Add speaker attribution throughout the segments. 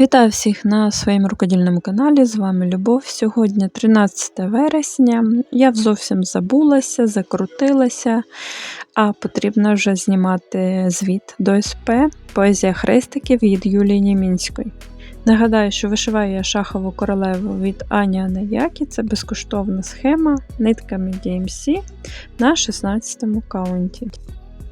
Speaker 1: Вітаю всіх на своєму рукодільному каналі. З вами Любов. Сьогодні 13 вересня. Я зовсім забулася, закрутилася, а потрібно вже знімати звіт до СП Поезія хрестиків від Юлії Німінської. Нагадаю, що вишиваю я шахову королеву від Ані Анаякі. Це безкоштовна схема нитками DMC на 16 каунті.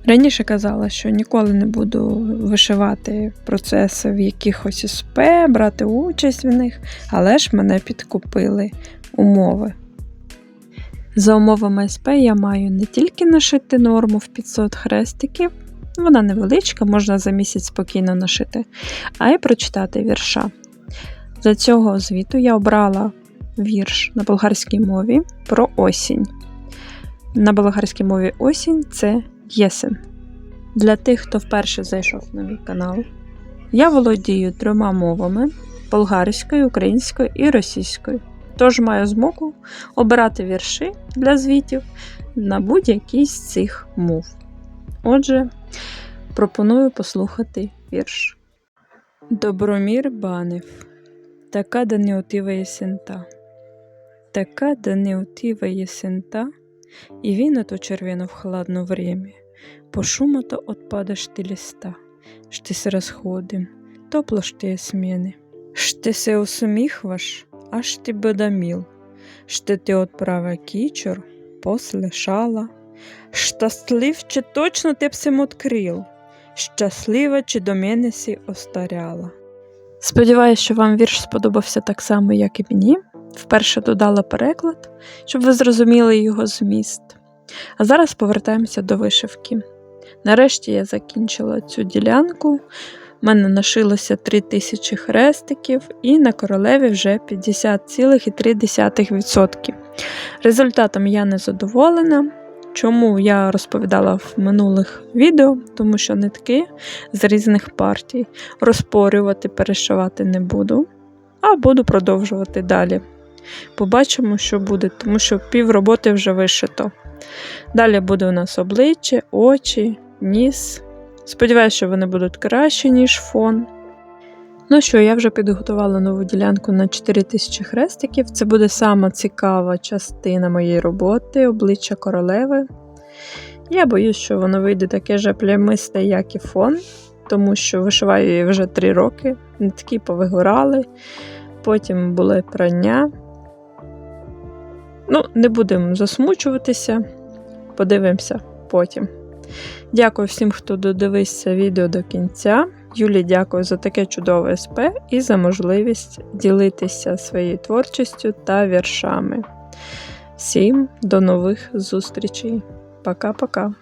Speaker 1: Раніше казала, що ніколи не буду вишивати процеси в якихось СП, брати участь в них, але ж мене підкупили умови. За умовами СП я маю не тільки нашити норму в 500 хрестиків, вона невеличка, можна за місяць спокійно нашити, а й прочитати вірша. За цього звіту я обрала вірш на болгарській мові про осінь. На болгарській мові осінь це єсен. Для тих, хто вперше зайшов на мій канал, я володію трьома мовами: болгарською, українською і російською. Тож маю змогу обирати вірші для звітів на будь-якій з цих мов. Отже, пропоную послухати вірш. Добромір банив, така да неотива єсента, така да неотива єсента, і він ото червено в хладно время. По шуму то отпадаш ти листа, Шти се розходим, топло ж ти сміни. Шти се усміхваш, аж ти бедаміл, Шти ти отправа кічор, после шала. Щаслив, чи точно ти б сим открил, Щаслива, чи до мене сі остаряла. Сподіваюсь, що вам вірш сподобався так само, як і мені. Вперше додала переклад, щоб ви зрозуміли його зміст. А зараз повертаємося до вишивки. Нарешті я закінчила цю ділянку. У мене нашилося 3000 хрестиків, і на королеві вже 50,3%. Результатом я не задоволена. Чому я розповідала в минулих відео, тому що нитки з різних партій розпорювати, перешивати не буду, а буду продовжувати далі. Побачимо, що буде, тому що пів роботи вже вишито. Далі буде у нас обличчя, очі, ніс. Сподіваюся, що вони будуть кращі, ніж фон. Ну що, я вже підготувала нову ділянку на 4000 хрестиків. Це буде сама цікава частина моєї роботи, обличчя королеви. Я боюсь, що воно вийде таке же плямисте, як і фон, тому що вишиваю її вже 3 роки, нитки повигорали, потім були прання. Ну, не будемо засмучуватися, подивимося потім. Дякую всім, хто додивився відео до кінця. Юлі, дякую за таке чудове СП і за можливість ділитися своєю творчістю та віршами. Всім до нових зустрічей. Пока-пока.